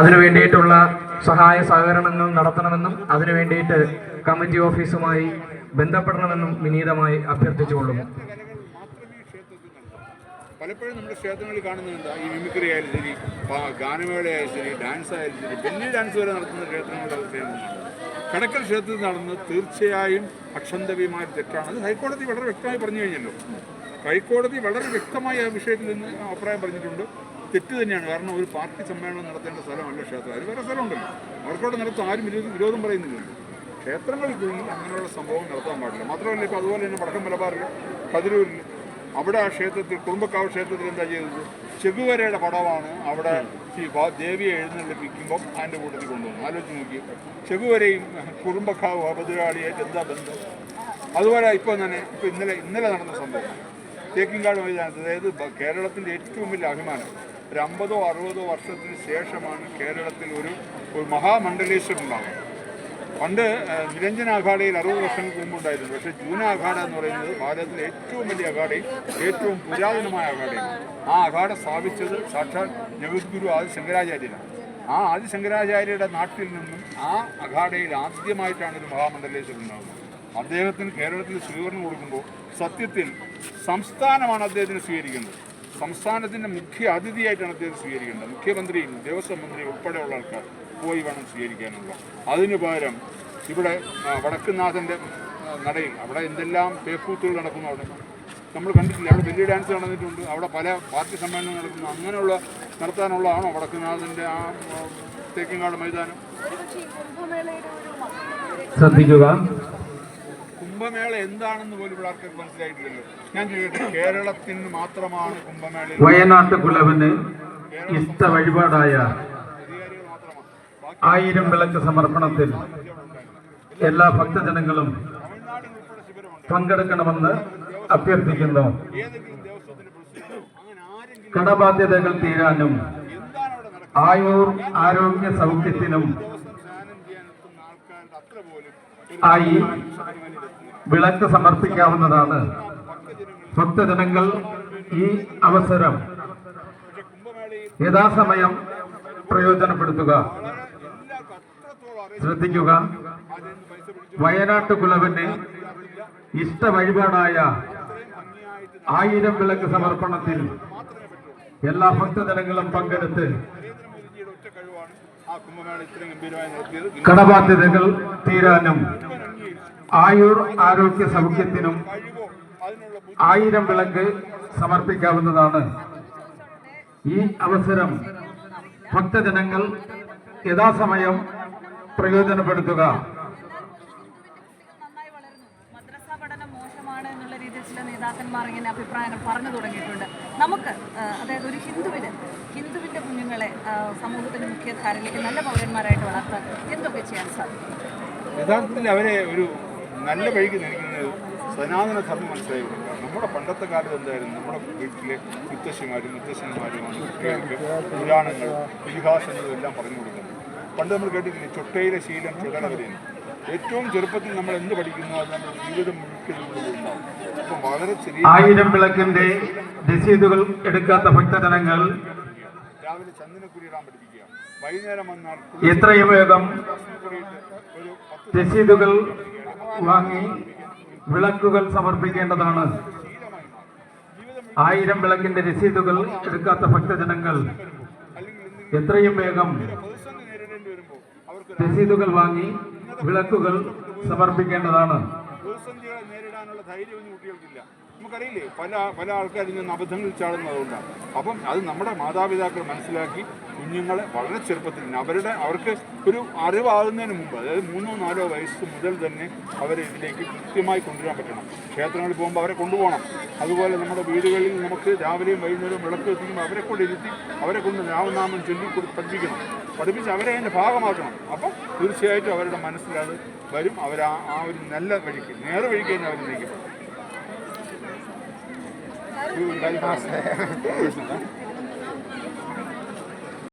അതിനു വേണ്ടിയിട്ടുള്ള സഹായ സഹകരണങ്ങൾ നടത്തണമെന്നും അതിനു വേണ്ടിയിട്ട് കമ്മിറ്റി ഓഫീസുമായി ബന്ധപ്പെടണമെന്നും വിനീതമായി അഭ്യർത്ഥിച്ചുകൊള്ളുന്നു. പലപ്പോഴും നമ്മുടെ ക്ഷേത്രങ്ങളിൽ കാണുന്നത് എന്താ? ഈ മിമിക്രി ആയാലും ശരി ഗാനമേളയായാലും ശരി ഡാൻസ് ആയാലും ശരി ബെല്ലി ഡാൻസ് വരെ നടത്തുന്ന ക്ഷേത്രങ്ങളുടെ അവസ്ഥയാണ്. കടക്കൽ ക്ഷേത്രത്തിൽ നടന്നത് തീർച്ചയായും അക്ഷന്തവ്യമായ തെറ്റാണ്. അത് ഹൈക്കോടതി വളരെ വ്യക്തമായി പറഞ്ഞു കഴിഞ്ഞല്ലോ. ഹൈക്കോടതി വളരെ വ്യക്തമായി ആ വിഷയത്തിൽ നിന്ന് അഭിപ്രായം പറഞ്ഞിട്ടുണ്ട്. തെറ്റ് തന്നെയാണ്. കാരണം ഒരു പാർട്ടി സമ്മേളനം നടത്തേണ്ട സ്ഥലമല്ല ക്ഷേത്രം. അതിൽ വേറെ സ്ഥലമുണ്ടല്ലോ. അവർക്കോട്ട് നടത്തും. ആരും വിരോധം വിരോധം പറയുന്നില്ലല്ലോ. ക്ഷേത്രങ്ങളിൽ പോയി അങ്ങനെയുള്ള സംഭവം നടത്താൻ പാടില്ല. മാത്രമല്ല ഇപ്പോൾ അതുപോലെ തന്നെ വടക്കം മലബാറിൽ കതിരൂരിൽ അവിടെ ആ ക്ഷേത്രത്തിൽ കുടുംബക്കാവ് ക്ഷേത്രത്തിൽ എന്താ ചെയ്തത്? ചെകുവരയുടെ പടമാണ് അവിടെ ഈ ദേവിയെ എഴുന്നള്ളിപ്പിക്കുമ്പോൾ അതിന്റെ കൂട്ടത്തിൽ കൊണ്ടുവന്നു ആലോചിച്ച് നോക്കി ചെകുവരയും കുടുംബക്കാവ് ഭദ്രകാളിയായിട്ട് എന്താ ബന്ധം? അതുപോലെ ഇപ്പോൾ തന്നെ ഇപ്പോൾ ഇന്നലെ ഇന്നലെ നടന്ന സംഭവം. തേക്കിങ്കാട് മൈതാനത്ത്. അതായത് കേരളത്തിന്റെ ഏറ്റവും വലിയ അഭിമാനം. ഒരു അമ്പതോ അറുപതോ വർഷത്തിന് ശേഷമാണ് കേരളത്തിൽ ഒരു ഒരു മഹാമണ്ഡലേശ്വരം ഉണ്ടാകുന്നത് പണ്ട് നിരഞ്ജന അഖാഡയിൽ അറുപത് വർഷങ്ങൾക്ക് മുമ്പുണ്ടായിരുന്നു പക്ഷേ ജൂന അഖാഡ എന്ന് പറയുന്നത് ഭാരതത്തിലെ ഏറ്റവും വലിയ അഖാഡയും ഏറ്റവും പുരാതനമായ അഖാഡയും ആ അഖാഡ സ്ഥാപിച്ചത് സാക്ഷാൽ ജഗദ്ഗുരു ആദി ശങ്കരാചാര്യനാണ് ആ ആദി ശങ്കരാചാര്യയുടെ നാട്ടിൽ നിന്നും ആ അഖാഡയിൽ ആദ്യമായിട്ടാണ് ഒരു മഹാമണ്ഡലേശ്വരം ഉണ്ടാകുന്നത് അദ്ദേഹത്തിന് കേരളത്തിൽ സ്വീകരണം കൊടുക്കുമ്പോൾ സത്യത്തിൽ സംസ്ഥാനമാണ് അദ്ദേഹത്തിന് സ്വീകരിക്കുന്നത് സംസ്ഥാനത്തിന്റെ മുഖ്യ അതിഥിയായിട്ടാണ് അദ്ദേഹം സ്വീകരിക്കേണ്ടത്. മുഖ്യമന്ത്രിയും ദേവസ്വം മന്ത്രിയും ഉൾപ്പെടെയുള്ള ആൾക്കാർ പോയി വേണം സ്വീകരിക്കാനുള്ള. അതിനു പകരം ഇവിടെ വടക്കുനാഥന്റെ വടക്കുന്നാഥന്റെ നടയിൽ അവിടെ എന്തെല്ലാം പേക്കൂത്തുകൾ നടക്കുന്നു അവിടെ. നമ്മൾ കണ്ടിട്ടില്ല അവിടെ വലിയ ഡാൻസ് നടന്നിട്ടുണ്ട്. അവിടെ പല പാർട്ടി സമ്മേളനം നടക്കുന്നു. അങ്ങനെയുള്ള നടത്താനുള്ളതാണോ വടക്കുന്നാഥന്റെ ആ ആ, തേക്കിങ്ങാട് മൈതാനം? ശ്രദ്ധിക്കുക. കുംഭമേള എന്താണെന്ന് പോലും ഇവിടെ ആർക്കും മനസ്സിലായിട്ടില്ലല്ലോ. ഞാൻ ചോദിക്കട്ടെ കേരളത്തിന് മാത്രമാണ് കുംഭമേള വയനാട്ട് കുലവന് ഇഷ്ട വഴിപാടായ ആയിരം വിളക്ക് സമർപ്പണത്തിൽ എല്ലാ ഭക്തജനങ്ങളും പങ്കെടുക്കണമെന്ന് അഭ്യർത്ഥിക്കുന്നു. കടബാധ്യതകൾ തീരാനും ആയുർ ആരോഗ്യ സൗഖ്യത്തിനും ആയി വിളക്ക് സമർപ്പിക്കാവുന്നതാണ്. ഭക്തജനങ്ങൾ ഈ അവസരം യഥാസമയം പ്രയോജനപ്പെടുത്തുക. ശ്രദ്ധിക്കുക. വയനാട്ട് കുലവന് ഇഷ്ട വഴിപാടായ ആയിരം വിളക്ക് സമർപ്പണത്തിൽ എല്ലാ ഭക്തജനങ്ങളും പങ്കെടുത്ത് കടബാധ്യതകൾ തീരാനും ആയുർ ആരോഗ്യ സൗഖ്യത്തിനും ആയിരം വിളക്ക് സമർപ്പിക്കാവുന്നതാണ്. ഈ അവസരം ഭക്തജനങ്ങൾ യഥാസമയം പ്രയോജനപ്പെടുത്തുക. നേതാക്കന്മാർ ഇങ്ങനെ അഭിപ്രായങ്ങൾ പറഞ്ഞു തുടങ്ങിയിട്ടുണ്ട്. നമുക്ക് അതായത് ഒരു ഹിന്ദുവിന് ഹിന്ദുവിന്റെ കുഞ്ഞുങ്ങളെ ആ, സമൂഹത്തിന്റെ മുഖ്യധാരയിലേക്ക് നല്ല പൗരന്മാരായിട്ട് വളർത്താൻ എന്തൊക്കെ ചെയ്യാൻ സാധിക്കും? യഥാർത്ഥത്തിൽ അവരെ ഒരു നല്ല വഴിക്ക് നയിക്കുന്നത് സനാതന ധർമ്മം മനസ്സിലായി കൊടുക്കുക നമ്മുടെ പണ്ടത്തെ കാലത്ത് എന്തായിരുന്നു നമ്മുടെ വീട്ടിലെ മുത്തശ്ശിമാരും മുത്തശ്ശന്മാരുമാണ് കുട്ടികൾക്ക് പുരാണങ്ങൾ ഇതിഹാസങ്ങളും എല്ലാം പറഞ്ഞു കൊടുക്കുന്നത്. പണ്ട് നമ്മൾ കേട്ടിട്ടില്ലേ ചൊട്ടയിലെ ശീലം ചുടലവരെയും ഏറ്റവും ചെറുപ്പത്തിൽ നമ്മൾ എന്ത് പഠിക്കുന്നു? അത് നമ്മുടെ ജീവിതം ചെറിയ ആയിരം വിളക്കിന്റെ രസീതുകൾ എടുക്കാത്ത ഭക്തജനങ്ങൾ രാവിലെ ചന്ദനക്കുരി ഇടാൻ പഠിപ്പിക്കുക വൈകുന്നേരം വന്നാൽ എത്രയും വേഗം രസീതുകൾ വാങ്ങി വിളക്കുകൾ സമർപ്പിക്കേണ്ടതാണ്. ആയിരം വിളക്കിന്റെ രസീതുകൾ എടുക്കാത്ത ഭക്തജനങ്ങൾ എത്രയും വേഗം രസീതുകൾ വാങ്ങി വിളക്കുകൾ സമർപ്പിക്കേണ്ടതാണ്. പ്രതിസന്ധികളെ നേരിടാനുള്ള ധൈര്യമൊന്നും കുട്ടികൾക്കില്ല. നമുക്കറിയില്ലേ പല പല ആൾക്കാരും ഇന്ന് അബദ്ധങ്ങളിൽ ചാടുന്നതുകൊണ്ടാണ്. അപ്പം അത് നമ്മുടെ മാതാപിതാക്കൾ മനസ്സിലാക്കി കുഞ്ഞുങ്ങളെ വളരെ ചെറുപ്പത്തിൽ തന്നെ അവരുടെ അവർക്ക് ഒരു അറിവാകുന്നതിന് മുമ്പ് അതായത് മൂന്നോ നാലോ വയസ്സ് മുതൽ തന്നെ അവരെ ഇതിലേക്ക് കൃത്യമായി കൊണ്ടുവരാൻ പറ്റണം. ക്ഷേത്രങ്ങളിൽ പോകുമ്പോൾ അവരെ കൊണ്ടുപോകണം. അതുപോലെ നമ്മുടെ വീടുകളിൽ നമുക്ക് രാവിലെയും വൈകുന്നേരവും വിളക്ക് എത്തിക്കുമ്പോൾ അവരെ കൊണ്ട് ഇരുത്തി അവരെ കൊണ്ട് രാമനാമം ചൊല്ലി പഠിപ്പിക്കണം. പഠിപ്പിച്ച് അവരെ അതിന്റെ ഭാഗമാക്കണം. അപ്പം തീർച്ചയായിട്ടും അവരുടെ മനസ്സിലത് വരും. അവർ ആ ഒരു നല്ല വഴിക്ക് നേർ വഴിക്ക് തന്നെ അവർ 非常感谢。